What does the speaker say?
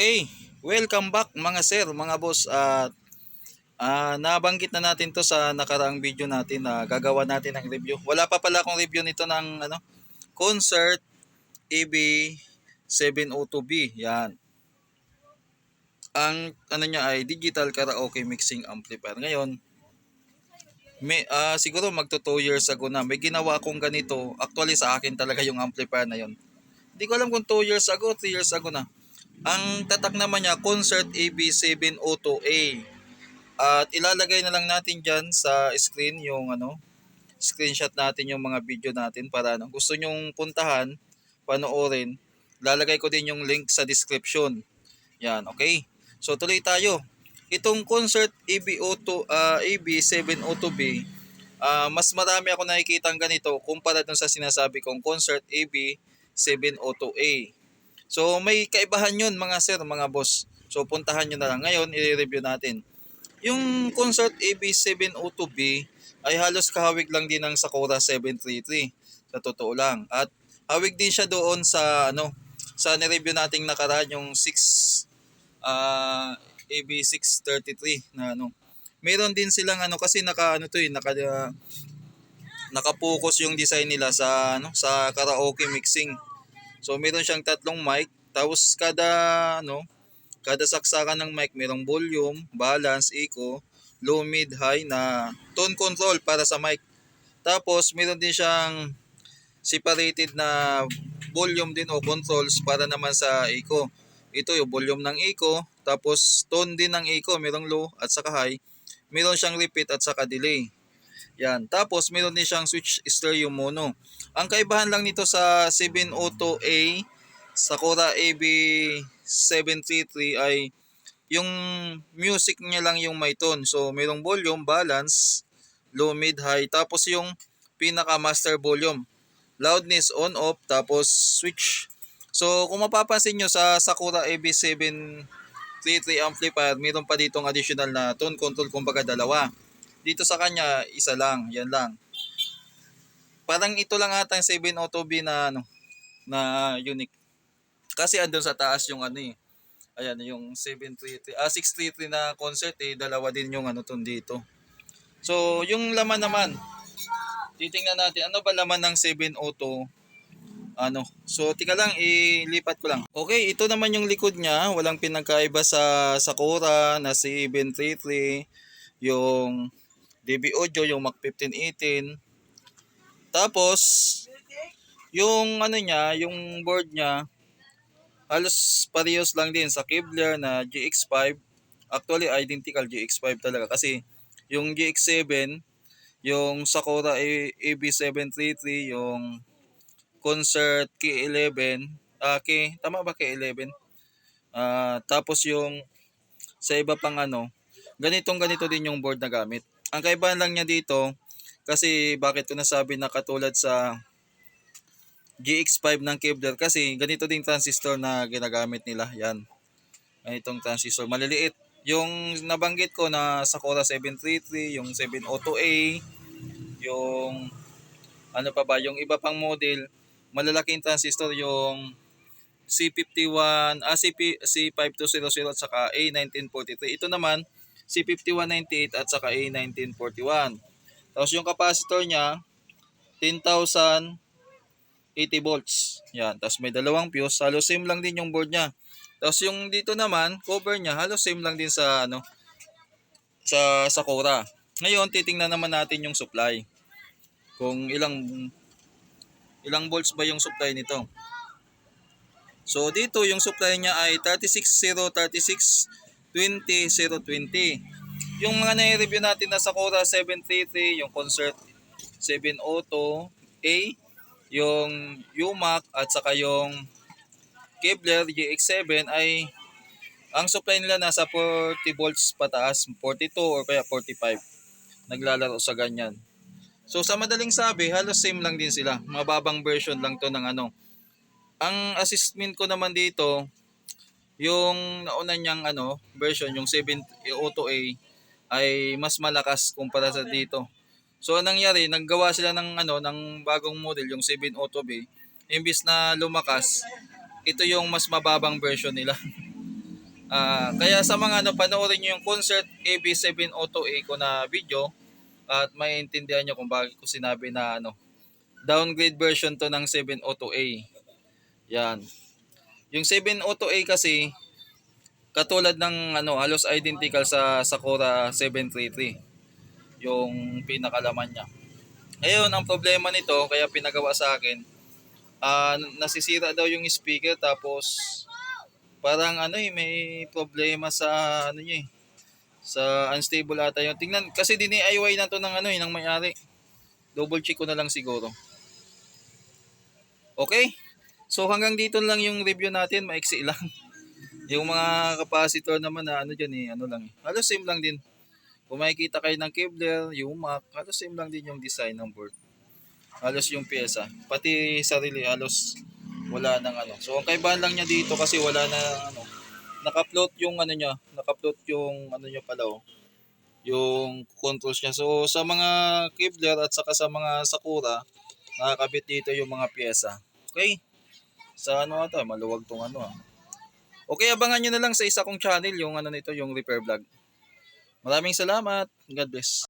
Okay, welcome back mga sir, mga boss. At ah, nabanggit na natin to sa nakaraang video natin na gagawa natin ng review. Wala pa pala akong review nito ng ano, Concert EB 702B. Yan. Ang ano niya ay digital karaoke mixing amplifier. Ngayon, may, ah, siguro magto 2 years ago na may ginawa akong ganito. Actually sa akin talaga yung amplifier na yon. Hindi ko alam kung 2 years ago, 3 years ago na. Ang tatak naman niya, Concert AB702A. At ilalagay na lang natin dyan sa screen yung ano, screenshot natin yung mga video natin para ano, gusto nyong puntahan, panoorin, lalagay ko din yung link sa description. Yan, okay? So tuloy tayo. Itong Concert AB02, ah, AB702B, ah, mas marami ako nakikita ganito kumpara dun sa sinasabi kong Concert AB702A. So may kaibahan yun mga sir, mga boss. So puntahan nyo na lang. Ngayon, i-review natin. Yung Concert AB702B ay halos kahawig lang din ng Sakura 733. Sa totoo lang. At hawig din siya doon sa ano sa ni-review nating nakaraan yung 6 ah AB633 na ano. Meron din silang ano kasi naka ano to eh, naka uh, naka-focus yung design nila sa ano sa karaoke mixing. So meron siyang tatlong mic, tapos kada ano, kada saksakan ng mic merong volume, balance, echo, low, mid, high na tone control para sa mic. Tapos meron din siyang separated na volume din o controls para naman sa echo. Ito yung volume ng echo, tapos tone din ng echo, merong low at saka high. Meron siyang repeat at saka delay. Yan. Tapos meron din siyang switch stereo mono. Ang kaibahan lang nito sa 702A Sakura AB733 ay yung music niya lang yung may tone. So merong volume, balance, low, mid, high. Tapos yung pinaka master volume. Loudness on off tapos switch. So kung mapapansin nyo sa Sakura AB733 amplifier, meron pa ditong additional na tone control kumbaga dalawa. Dito sa kanya, isa lang, yan lang. Parang ito lang ata yung 702B na ano, na unique. Kasi andun sa taas yung ano eh. Ayan, yung 733, ah 633 na concert eh, dalawa din yung ano tun dito. So, yung laman naman, titingnan natin, ano ba laman ng 702? Ano, so tika lang, ilipat ko lang. Okay, ito naman yung likod niya, walang pinagkaiba sa Sakura na 733, yung DB Audio, yung Mac 1518. Tapos, yung ano niya, yung board niya, halos parehas lang din sa Kevlar na GX5. Actually, identical GX5 talaga kasi yung GX7, yung Sakura A- AB733, yung Concert K11, ah K, tama ba K11? Ah, tapos yung sa iba pang ano, ganitong ganito din yung board na gamit. Ang kaibahan lang niya dito, kasi bakit ko nasabi na katulad sa GX5 ng Kevlar kasi ganito ding transistor na ginagamit nila. Yan. Ganitong transistor. Maliliit. Yung nabanggit ko na Sakura 733, yung 702A, yung ano pa ba, yung iba pang model, malalaking transistor yung C51, ah, CP, C5200 at saka A1943. Ito naman, C5198 at saka A1941. Tapos yung capacitor niya, 10,080 volts. Yan. Tapos may dalawang fuse. Halos same lang din yung board niya. Tapos yung dito naman, cover niya, halos same lang din sa ano sa Sakura. Ngayon, titingnan naman natin yung supply. Kung ilang ilang volts ba yung supply nito. So dito yung supply niya ay 36036 20020. Yung mga nai-review natin na Sakura 733, yung Concert 702A, yung UMAC at saka yung Kevlar GX7 ay ang supply nila nasa 40 volts pataas, 42 or kaya 45. Naglalaro sa ganyan. So sa madaling sabi, halos same lang din sila. Mababang version lang to ng ano. Ang assessment ko naman dito, yung nauna niyang ano, version, yung 7 Auto A ay mas malakas kumpara sa dito. So anong nangyari, naggawa sila ng ano ng bagong model yung 7 Auto B. Imbis na lumakas, ito yung mas mababang version nila. Ah, kaya sa mga ano, panoorin nyo yung concert AB702A ko na video at maintindihan nyo kung bakit ko sinabi na ano, downgrade version to ng 702A. Yan. Yung 702A kasi, katulad ng ano, halos identical sa Sakura 733. Yung pinakalaman niya. Ngayon, ang problema nito, kaya pinagawa sa akin, ah nasisira daw yung speaker tapos parang ano eh, may problema sa ano niya eh, sa unstable ata yung tingnan kasi dini-IY na to ng ano eh, ng may-ari. Double check ko na lang siguro. Okay? So hanggang dito lang yung review natin, maiksi lang. yung mga capacitor naman na ano dyan eh, ano lang eh. Halos same lang din. Kung makikita kayo ng Kevlar, yung Mac, halos same lang din yung design ng board. Halos yung pyesa. Pati sarili, halos wala nang ano. So ang kaibahan lang niya dito kasi wala na ano, naka-float yung ano niya, naka-float yung ano niya pala oh, yung controls niya. So sa mga Kevlar at saka sa mga Sakura, nakakabit dito yung mga pyesa. Okay? Sa ano ito, maluwag tong ano ah. Okay, abangan nyo na lang sa isa kong channel yung ano nito, yung repair vlog. Maraming salamat. God bless.